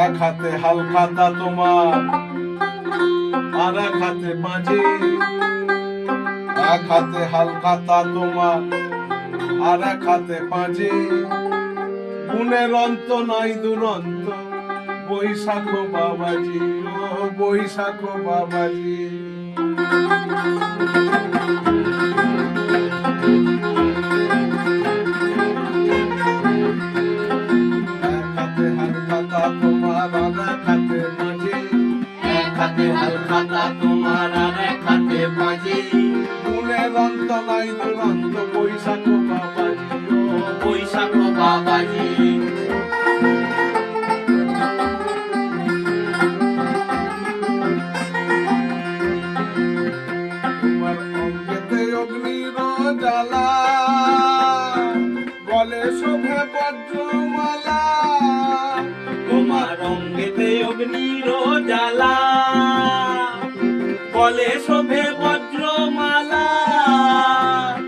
এক হাতে হালখাতা তোমার, আর এক হাতে মাঝে এক হাতে হালখাতা তোমার, আর এক হাতে পাঁচে গুণের অন্ত নাই দুরন্ত, বৈশাখ বাবাজি, ও বৈশাখ বাবাজি। তোমার আর এক এক হাতে হালখাতা, তোমার আর এক হাতে বাজে গুণের অন্ত নাই দুরন্ত বৈশাখ বাবাজি। বৈশাখ বাবাজি জ্বালা বলে শোভে বজ্রমালা রঙ্গেতে অগ্নির জ্বালা বলে শোভে বজ্রমালা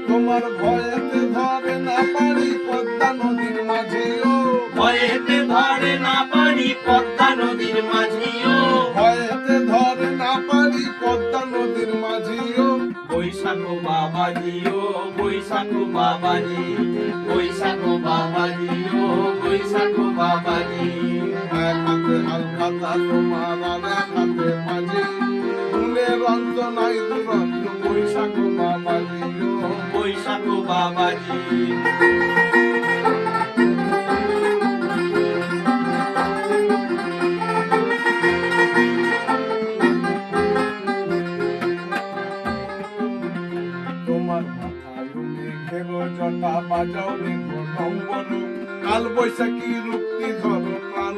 তোমার ভয়েতে ধরে না পারি পদ্মা নদীর মাঝেও। ভয়েতে ধরে না পারি পদ্মা নদীর মাঝিও। ভয়েতে ধরে না পারি পদ্মা নদীর মাঝেও। বৈশাখ বাবাজিও বৈশাখ বাবাজি বৈশাখ বাবাজিও তোমার হাতে মাঝে ফুলের অন্ত নাই দুরন্ত বৈশাখ বাবাজিও বৈশাখ বাবাজি কাল বৈশাখী রুক্তি ধরো প্রাণ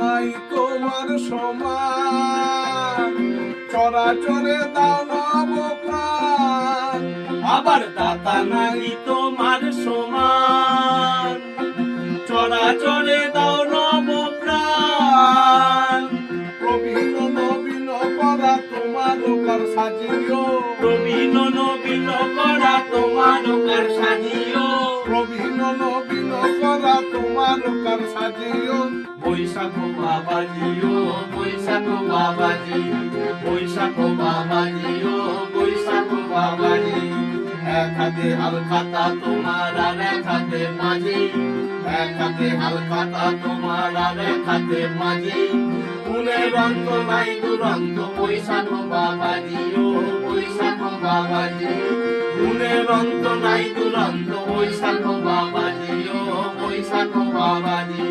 নাই তোমার সমান। চরাচরে দাও নব প্রাণ আবার দাতা নাই তোমার সমান। চরাচরে দাও নব প্রাণ প্রবীণ নবীন করা তোমার কার সাজিও। প্রবীণ নবীন করা তোমার কার সাজিও। নবীন করা তোমার কার বৈশাখ বাবাজিও, বৈশাখ বাবাজি। বৈশাখ বাবাজিও, বৈশাখ বাবাজি। এক হাতে তোমার আর এক হাতে মাঝি। এক হাতে হালখাতা তোমার আর এক হাতে মাঝি। ফুলের অন্ত নাই, দুরন্ত বৈশাখ বাবাজিও, বৈশাখ বাবাজি। অন্ত নাই দুরন্ত বৈশাখ বাবাজিও বৈশাখ বাবাজি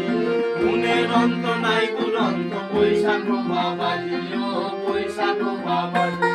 গুণের অন্ত নাই দুরন্ত বৈশাখ বাবাজি ও বৈশাখ বাবাজি